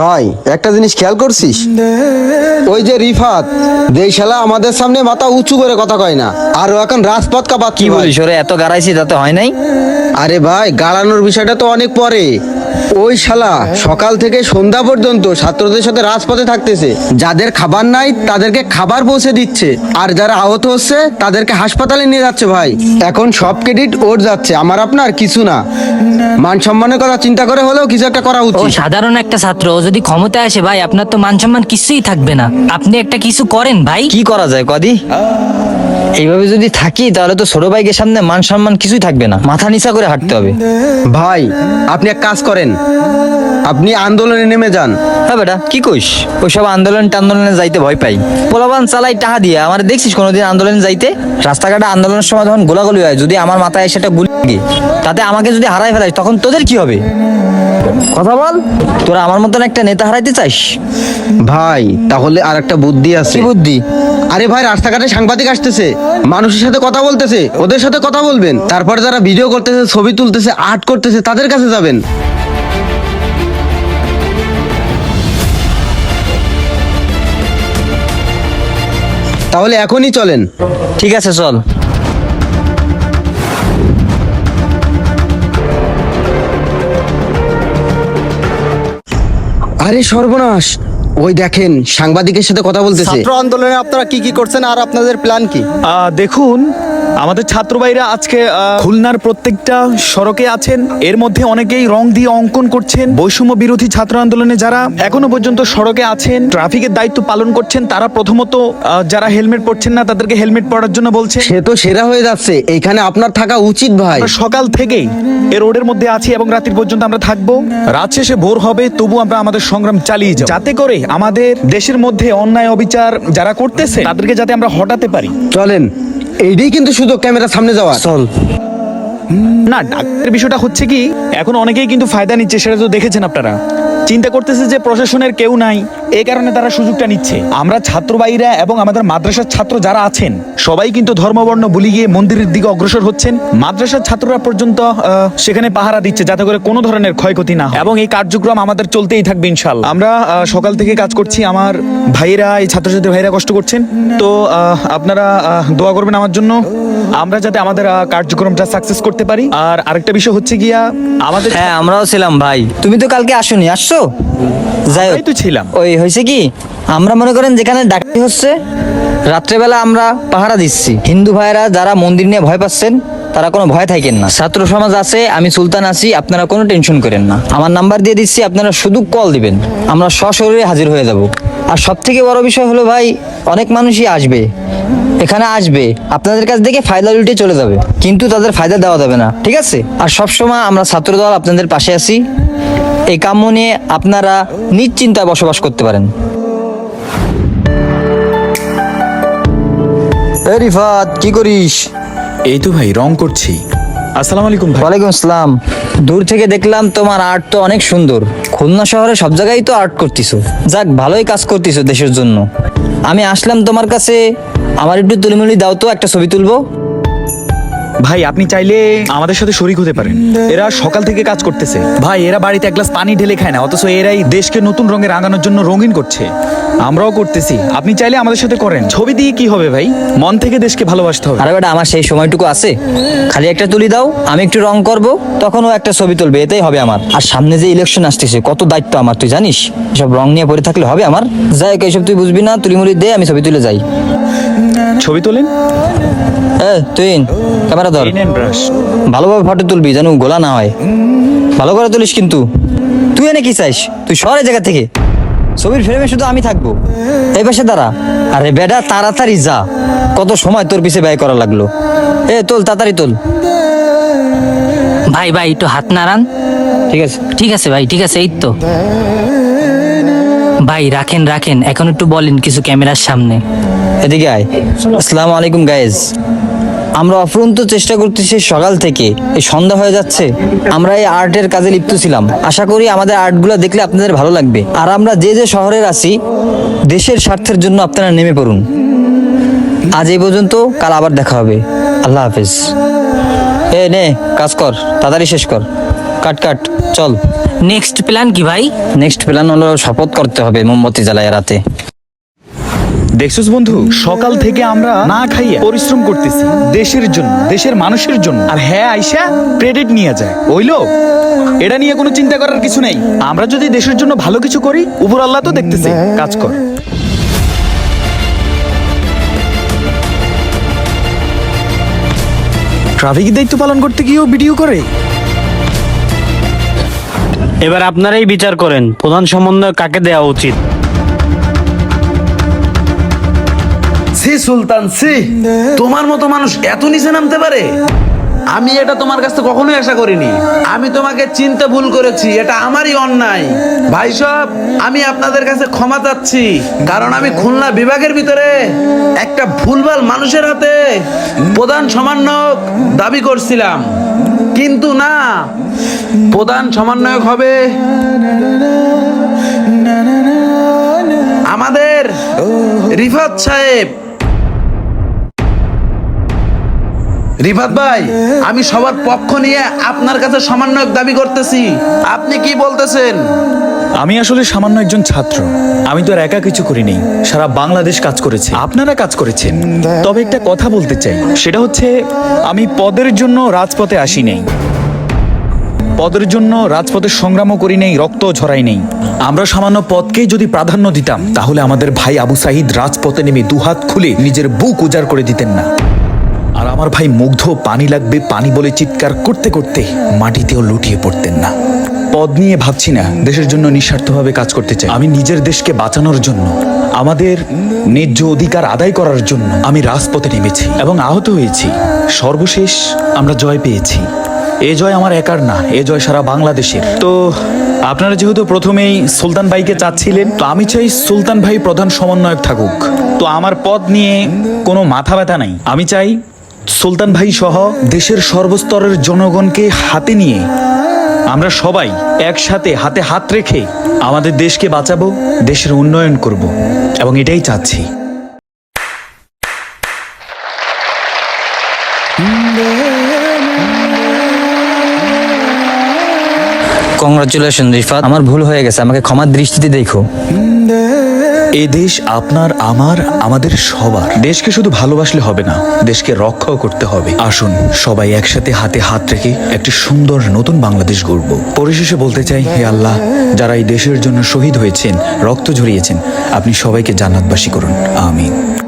ভাই একটা জিনিস খেয়াল করছিস? ওই যে রিফাত যেই শালা আমাদের সামনে মাথা উঁচু করে কথা কয় না। আর ও এখন রাজপথ কাবা কি বলিস ওরে এত গাড়াইছি তাতে হয় নাই? আরে ভাই গাড়ানোর বিষয়টা তো অনেক পরে। ওই শালা সকাল থেকে সন্ধ্যা পর্যন্ত ছাত্রদের সাথে রাজপথে থাকতেছে। যাদের খাবার নাই তাদেরকে খাবার পৌঁছে দিচ্ছে। আর যারা আহত হচ্ছে তাদেরকে হাসপাতালে নিয়ে যাচ্ছে ভাই। এখন সব ক্রেডিট ওর যাচ্ছে আমার আপনার কিছু না। মান সম্মানের কথা চিন্তা করে হলেও কিছু একটা করা ও উচিত। সাধারণ একটা ছাত্র ও যদি ক্ষমতায় আসে ভাই আপনার তো মান সম্মান কিছুই থাকবে না। আপনি একটা কিছু করেন ভাই। কি করা যায় কদি? এইভাবে যদি থাকি তাহলে তো ছোট ভাইকে সামনে মান সম্মান কিছুই থাকবে না। মাথা নিচা করে হাঁটতে হবে। ভাই আপনি এক কাজ করেন। আপনি আন্দোলনে নেমে যান। হ্যাঁ বেটা কি কইস? ওইসব আন্দোলন টান্দোলনে যাইতে ভয় পাই। পোলাবান চালাই টাহা দিয়ে আমার দেখছিস কোনোদিন আন্দোলনে যাইতে? রাস্তাঘাটে আন্দোলনের সময় যখন গোলাগুলি হয় যদি আমার মাথায় এসে একটা গুলি তাতে আমাকে যদি হারাই ফেলাস তখন তোদের কি হবে? কথা বল। তোরা আমার মতন একটা নেতা হারাইতে চাইস ভাই তাহলে আর একটা বুদ্ধি আছে। বুদ্ধি? আরে ভাই রাস্তাঘাটে সাংবাদিক আসতেছে মানুষের সাথে কথা বলতেছে ওদের সাথে কথা বলবেন। তারপর যারা ভিডিও করতেছে ছবি তুলতেছে আর্ট করতেছে তাদের কাছে যাবেন। তাহলে এখনই চলেন। ঠিক আছে চল। আরে সর্বনাশ। ওই দেখেন সাংবাদিকের সাথে কথা বলতেছে। ছাত্র আন্দোলনে আপনারা কি কি করছেন আর আপনাদের প্ল্যান কি? আহ, দেখুন আমাদের ছাত্র ভাইরা আজকে খুলনার প্রত্যেকটা সড়কে আছেন। এর মধ্যে অনেকেই রং দিয়ে অঙ্কন করছেন। বৈষম্য বিরোধী ছাত্র আন্দোলনে যারা এখনও পর্যন্ত সড়কে আছেন ট্রাফিকের দায়িত্ব পালন করছেন তারা প্রথমত যারা হেলমেট পরছেন না তাদেরকে হেলমেট পরার জন্য বলছে। সে তো সেরা হয়ে যাচ্ছে। এইখানে আপনার থাকা উচিত ভাই। সকাল থেকেই এ রোডের মধ্যে আছি এবং রাতের পর্যন্ত আমরা থাকব। রাত শেষে ভোর হবে তবু আমরা আমাদের সংগ্রাম চালিয়ে যাব। যাতে করে আমাদের দেশের মধ্যে অন্যায় অবিচার যারা করতেছে তাদেরকে যাতে আমরা হটাতে পারি। চলেন। এইটাই কিন্তু শুধু ক্যামেরা সামনে যাওয়া। চল না, ডাক্তারের বিষয়টা হচ্ছে কি, এখন অনেকেই কিন্তু ফায়দা নিচ্ছে, সেটা তো দেখেছেন আপনারা। চিন্তা করতেছে যে প্রশাসনের কেউ নাই এই কারণে তারা সুযোগটা নিচ্ছে। আমরা ছাত্রবাহীরা এবং আমাদের মাদ্রাসার ছাত্র যারা আছেন, সবাই কিন্তু ধর্মবর্ণ ভুলি গিয়ে মন্দিরের দিকে অগ্রসর হচ্ছেন। মাদ্রাসার ছাত্ররা পর্যন্ত সেখানে পাহারা দিচ্ছে, যাতে করে কোনো ধরনের ক্ষয়ক্ষতি না এবং এই কার্যক্রম আমাদের চলতেই থাকবে ইনশাল্লাহ আমরা সকাল থেকে কাজ করছি, আমার ভাইরা এই ছাত্রছাত্রী ভাইরা কষ্ট করছেন। তো আপনারা দোয়া করবেন আমার জন্য। আমরা যাতে আমাদের কার্যক্রমটা সাকসেস করতে পারি? আর আরেকটা বিষয় হচ্ছে গিয়া আমাদের হ্যাঁ আমরাও ছিলাম ভাই। তুমি তো কালকে আসোনি আসছো? যাই হোক। তো ছিলাম। ওই হয়েছে কি আমরা মনে করেন যেখানে ডাকাতি হচ্ছে রাত্রেবেলা আমরা পাহারা দিচ্ছি। হিন্দু ভাইরা যারা মন্দির নিয়ে ভয় পাচ্ছেন তারা কোনো ভয় থাকেন না। ছাত্র সমাজ আছে আমি সুলতান আছি আপনারা কোনো টেনশন করেন না। আমার নাম্বার দিয়ে দিচ্ছি আপনারা শুধু কল দিবেন। আমরা সশরীরে হাজির হয়ে যাব। আর সব থেকে বড় বিষয় হলো ভাই অনেক মানুষই আসবে। এখানে আসবে, আপনাদের কাছ থেকে ফায়দা উল্টে চলে যাবে, কিন্তু তাদের ফায়দা দেওয়া যাবে না, ঠিক আছে? আর সবসময় আমরা ছাত্র দল আপনাদের পাশে আছি, এই কাম্য নিয়ে আপনারা নিশ্চিন্তায় বসবাস করতে পারেন। রিফাত, কি করিস? এই তো ভাই, রং করছি। আসসালামু আলাইকুম ভাই। ওয়ালাইকুম আসসালাম। দূর থেকে দেখলাম তোমার আর্ট তো অনেক সুন্দর। খুলনা শহরে সব জায়গায় তো আর্ট করতেছো। যাক, ভালোই কাজ করতেছো দেশের জন্য। আমি আসলাম তোমার কাছে। আমার একটু তুলিমুলি দাও তো, একটা ছবি তুলবো। ভাই আপনি চাইলে আমাদের সাথে শরিক হতে পারেন। এরা সকাল থেকে কাজ করতেছে। ভাই এরা বাড়িতে এক গ্লাস পানি ঢেলে খায় না অথচ এরাই দেশকে নতুন রঙে রাঙানোর জন্য রঙিন করছে। আমরাও করতেছি। আপনি চাইলে আমাদের সাথে করেন। ছবি দিয়ে কি হবে ভাই? মন থেকে দেশকে ভালোবাসতে হবে। আরে বেটা আমার সেই সময়টুকু আছে। খালি একটা তুলি দাও আমি একটু রং করব তখন ও একটা ছবি তুলবে এটাই হবে আমার। আর সামনে যে ইলেকশন আসতেছে কত দায়িত্ব আমার তুই জানিস? সব রং নিয়ে পড়ে থাকলে হবে আমার। যাই হোক, এইসব তুই বুঝবি না তুলিমুলি দে আমি ছবি তুলে যাই। ছবি তোলেন? এ তুই ক্যামেরা ধর। ভালোভাবে ফটো তুলবি যেন গোলা না হয়। ভালো করে তুলিস কিন্তু। তুই এনে কি চাইস? তুই সরে জায়গা থেকে। ছবির ফ্রেমে শুধু আমি থাকব। এই পাশে দাঁড়া। আরে বেটা তাড়াতাড়ি যা। কত সময় তোর পিছে ব্যয় করা লাগল? এ তোল তাড়াতাড়ি তোল। ভাই ভাই একটু হাত নাড়ান। ঠিক আছে। ঠিক আছে ভাই ঠিক আছে এই তো। ভাই রাখেন রাখেন। এখন একটু বলেন কিছু ক্যামেরার সামনে। এদিকে আয়। আসসালামু আলাইকুম গায়েজ আমরা অফুরন্ত চেষ্টা করতেছি সকাল থেকে। এই সন্ধ্যা হয়ে যাচ্ছে। আমরা এই আর্টের কাজে লিপ্ত ছিলাম। আশা করি আমাদের আর্টগুলো দেখলে আপনাদের ভালো লাগবে। আর আমরা যে যে শহরের আছি দেশের স্বার্থের জন্য আপনারা নেমে পড়ুন। আজ এই পর্যন্ত কাল আবার দেখা হবে। আল্লাহ হাফিজ। এ নে কাজ কর তাড়াতাড়ি শেষ কর। কাট কাট চল। নেক্সট প্ল্যান কি ভাই? নেক্সট প্ল্যান হলো শপথ করতে হবে মোমবাতি জ্বালায় রাতে। দেখছিস বন্ধু? সকাল থেকে আমরা না খাইয়া পরিশ্রম করতেছি। দেশের জন্য, দেশের মানুষের জন্য। আর হ্যাঁ আইসা ক্রেডিট নিয়ে যায়। এটা নিয়ে কোনো চিন্তা করার কিছু নেই। আমরা যদি দেশের জন্য ভালো কিছু করি, উপর আল্লাহ তো দেখতেছে। কাজ কর। ট্রাফিক দায়িত্ব পালন করতে গিয়েও ভিডিও করে। এবার আপনারাই বিচার করেন। প্রধান সমন্বয় কাকে দেওয়া উচিত? C Sultan, C. তোমার মতো মানুষ এত নিচে নামতে পারে? আমি এটা তোমার কাছ কখনোই আশা করিনি। আমি তোমাকে চিনতে ভুল করেছি, এটা আমারই অন্যায়। ভাই সব আমি আপনাদের কাছে ক্ষমা চাচ্ছি, কারণ আমি খুলনা বিভাগের ভিতরে একটা ভুলভাল মানুষের হাতে প্রধান সমন্বয়ক দাবি করছিলাম। কিন্তু না, প্রধান সমন্বয়ক হবে আমাদের রিফাত সাহেব। রিফাত ভাই, আমি সবার পক্ষ নিয়ে আপনার কাছে সমন্বয়ক দাবি করতেছি। আপনি কি বলতেছেন? আমি আসলে সামান্য একজন ছাত্র। আমি তো আর একা কিছু করিনি। সারা বাংলাদেশ কাজ করেছে। আপনারা কাজ করেছেন। তবে একটা কথা বলতে চাই। সেটা হচ্ছে, আমি পদের জন্য রাজপথে আসি নাই। পদের জন্য রাজপথে সংগ্রামও করি নেই রক্ত ঝরাই নেই। আমরা সামান্য পদকেই যদি প্রাধান্য দিতাম, তাহলে আমাদের ভাই আবু সাহিদ রাজপথে নেমে দুহাত খুলে নিজের বুক উজাড় করে দিতেন না। আর আমার ভাই মুগ্ধ, পানি লাগবে, পানি বলে চিৎকার করতে করতে মাটিতেও লুটিয়ে পড়তেন না। পদ নিয়ে ভাবছি না, দেশের জন্য নিঃস্বার্থভাবে কাজ করতে চাই। আমি নিজের দেশকে বাঁচানোর জন্য, আমাদের ন্যায্য অধিকার আদায় করার জন্য আমি রাজপথে নেমেছি এবং আহত হয়েছি। সর্বশেষ আমরা জয় পেয়েছি। এ জয় আমার একার না, এ জয় সারা বাংলাদেশের। তো আপনারা যেহেতু প্রথমেই সুলতান ভাইকে চাচ্ছিলেন, তো আমি চাই সুলতান ভাই প্রধান সমন্বয়ক থাকুক। তো আমার পদ নিয়ে কোনো মাথা ব্যথা নাই। আমি চাই সুলতান ভাই সহ দেশের সর্বস্তরের জনগণকে হাতে নিয়ে আমরা সবাই একসাথে হাতে হাত রেখে আমাদের দেশকে বাঁচাবো, দেশের উন্নয়ন করব এবং এটাই চাচ্ছি। কংগ্রাচুলেশন রিফাত আমার ভুল হয়ে গেছে, আমাকে ক্ষমার দৃষ্টিতে দেখো। এ দেশ আপনার, আমার, আমাদের সবার। দেশকে শুধু ভালোবাসলে হবে না, দেশকে রক্ষাও করতে হবে। আসুন, সবাই একসাথে হাতে হাত রেখে একটি সুন্দর নতুন বাংলাদেশ গড়ব। পরিশেষে বলতে চাই, হে আল্লাহ, যারা এই দেশের জন্য শহীদ হয়েছেন, রক্ত ঝরিয়েছেন, আপনি সবাইকে জান্নাতবাসী করুন। আমিন।